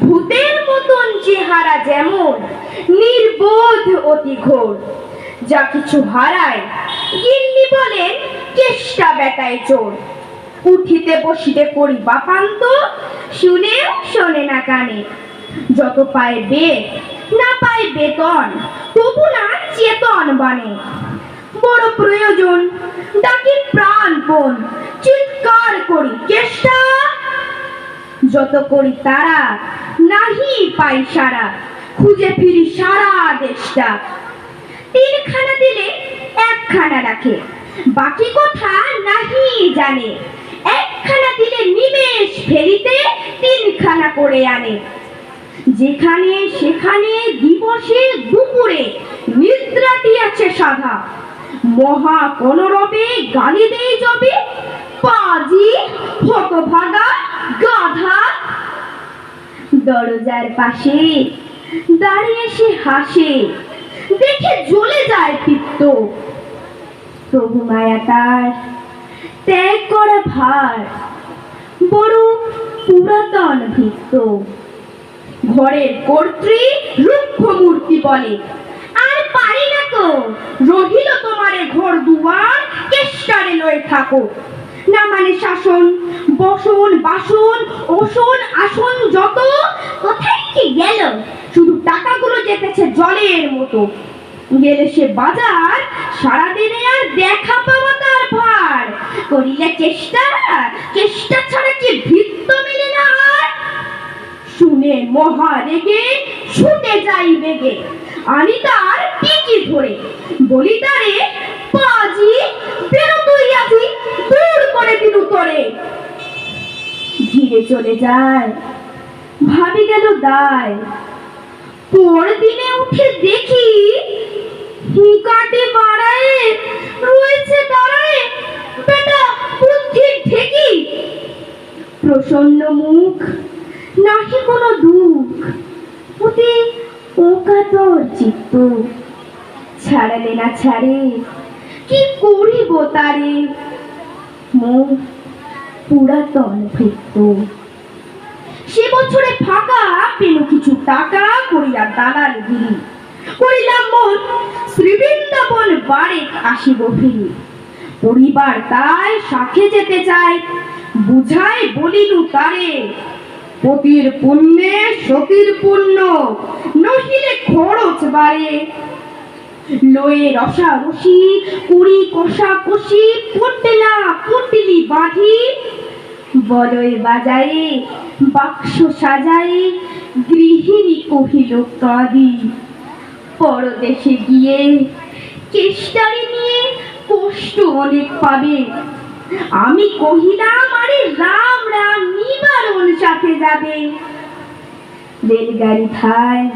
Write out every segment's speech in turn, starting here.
ভূতের মতন চেহারা যেমন, নির্বোধ অতি ঘোর। যা কিছু হারায়, গিন্নি বলেন, চেষ্টা বেটায় চোর। উঠিতে বসিতে করি বাপান্ত, শুনেও শোনে না কানে। যত পায় বেগ, না পায় বেতন, তবু না চেতন বানে। বড় প্রয়োজন ডাকি প্রাণপণ, চিৎকার করি চেষ্টা। যত করি তারা নাহি পাই সারা, খুঁজে ফিরি সারা দেশটা। তিনখানা দিলে একখানা রাখে, বাকি কথা নাহি জানে। একখানা দিলে নিমেষ ফেরিতে তিনখানা করে আনে। যেখানে সেখানে দিবসে দুপুরে নিদ্রাটি আছে সাধা। মহা কনরবে গালি দেই যাবে পাজি হতভাগা গাধা দরজার পাশে দাঁড়িয়ে সে হাসে, দেখে জ্বলে যায় পিত্ত তবু মায়া তার ত্যাগ করা ভার, বড় পুরাতন ভিত্ত ঘরের কর্ত্রী রুক্ষ মূর্তি বলে, আর পারি না তো, রহিল তোমারে ঘর দুয়ার কেষ্টারে লয়ে থাকো। না মানে শাসন, বসন, বাসন ওসন আসন যত কোথায় গেল? শুধু টাকাগুলো যেতেছে জলের মতো। গেলে সে বাজার, সারাদিনে আর দেখা পাওয়া তার ভার। করিলে চেষ্টা চেষ্টা ছাড়া কি ভিত্ত মেলে না শুনে মহা রেগে ছুটে যাই বেগে। আনি তার টিকি ধরে। বলি তারে, পাজি বেরো তুই আজি, দূর করে দিলু তোরে। ধীরে চলে যায়। ভাবি গেল দায়। পর দিনে উঠে দেখি কাটে বাড়ায় রয়েছে বেটা বুদ্ধির প্রসন্ন মুখ, নাহি কোনো দুঃখ। অতি ওকাতর চিত্ত। ছাড়ালে না ছাড়ে, কি করিব তারে? মুখ পুরাতন ভৃত্য। সে বছরে ফাঁকা পেল কিছু টাকা করিয়া দালাল গিরি করিলাম মন শ্রীবৃন্দাবন বারে আসিব ফিরি। পরিবার তাই শাখে যেতে চায়, বুঝাই বলিলু তারে, পতির পুণ্যে সতীর পুণ্য, নহিলে খরচ বাড়ে। লয়ে রসা রসি কুড়ি কষা কষি পটলা পটলি বাঁধি বড়ই বাজায়ে বাক্স সাজায়ে গৃহিণী কহিল, কাঁদি। পরদেশে গিয়ে কেষ্টারি নিয়ে কষ্ট অনেক পাবে। আমি কহিলাম, আরে রাম রাম, নিবারণ সাথে যাবে। রেলগাড়ি থায়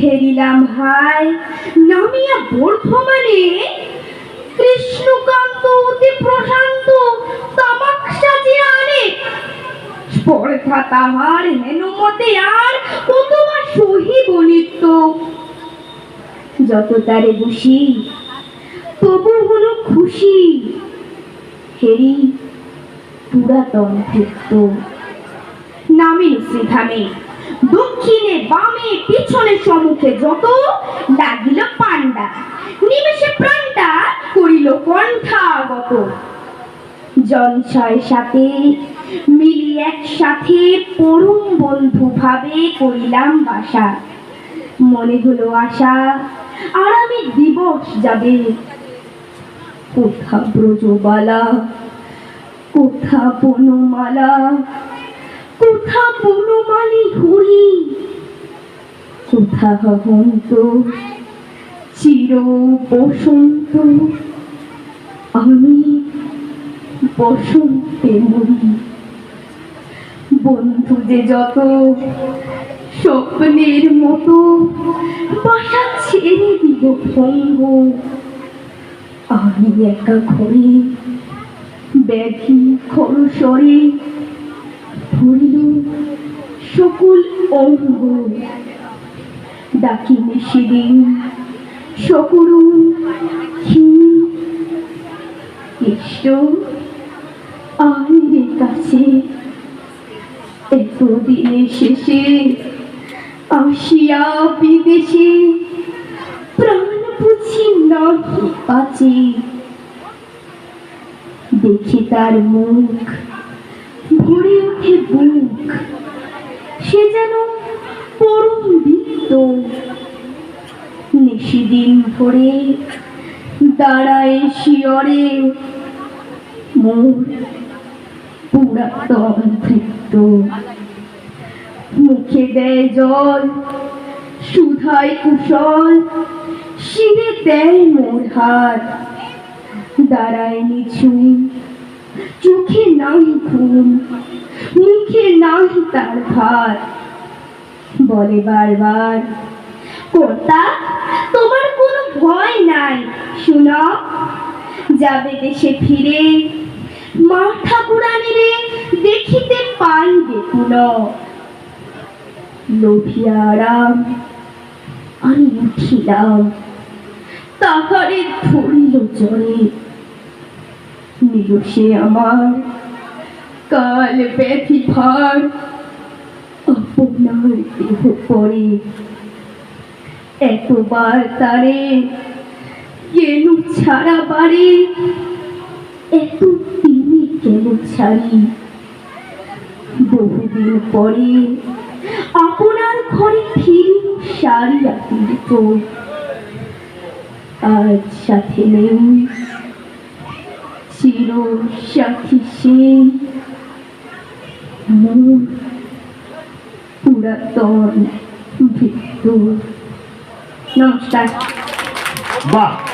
ফেরিলাম হায়, নামিয়া বর্ধমানে কৃষ্ণকান্ত অতি প্রশান্ত আনে স্পর্ধা তাহার হেনুমতে আর কতবার সহিব নিত্য। যত তারে বসি, তবু হলো খুশি। হেরি পুরাতন ভৃত্য নামিল শ্রীধামে দক্ষিণে বামে, পিছনে সম্মুখে যত লাগিল পান্ডা নিমেষে প্রাণটা করিল কণ্ঠাগত। জনসয় সাথে মিলি একসাথে পরম বন্ধু ভাবে করিলাম বাসা। মনে হলো আশা আরামে দিবস যাবে। কোথা ব্রজবালা, কোথা বনমালা, কোথা বনমালী হরি, কোথা হন্ত চির বসন্ত, আমি বসন্তে মরি। যে যত স্বপ্নের মতো বাসা ছেড়ে দিব ভঙ্গ আমি একা ঘরে ব্যাধি খরসরে ধরিল সকল অঙ্গ। ডাকি সেদিন সকল ইষ্ট আইনের কাছে শেষে আসিয়া বিদেশে প্রাণ বুঝি নাহি বাঁচে। দেখি তার মুখ, ভরে ওঠে বুক। সে যেন পরম বৃত্ত নিশিদিন ভরে দাঁড়ায় শিয়রে। মোর পুরাতন ভৃত্য মুখে দেয় জল, সুধায় কুশল, শিরে দেয় মোর হাত। দাঁড়ায় নিছুম চোখে নাই ঘুম, মুখে নাই তার ভাত। বলে বারবার, কর্তা, তোমার কোনো ভয় নাই, শুনো, যাবে দেশে ফিরে মা ঠাকুরানিরে দেখিতে পাইবে পুনঃ লোভিয়ারাম, আমি উঠিলাম। তাহারে ধরিল জরে নিল সে আমার কাল ব্যাধি ভার আপনার দেহ পরে এতবার তারে গেল ছাড়া বাড়ি এত তিনি কেন ছাড়ি? বহুদিন পরে আপনার ঘরে ফিরিল সারিয়া তীর্থ আজ সাথে নেই চির সাথী সে। পুরাতন ভিত্ত নমস্কার। বাহ!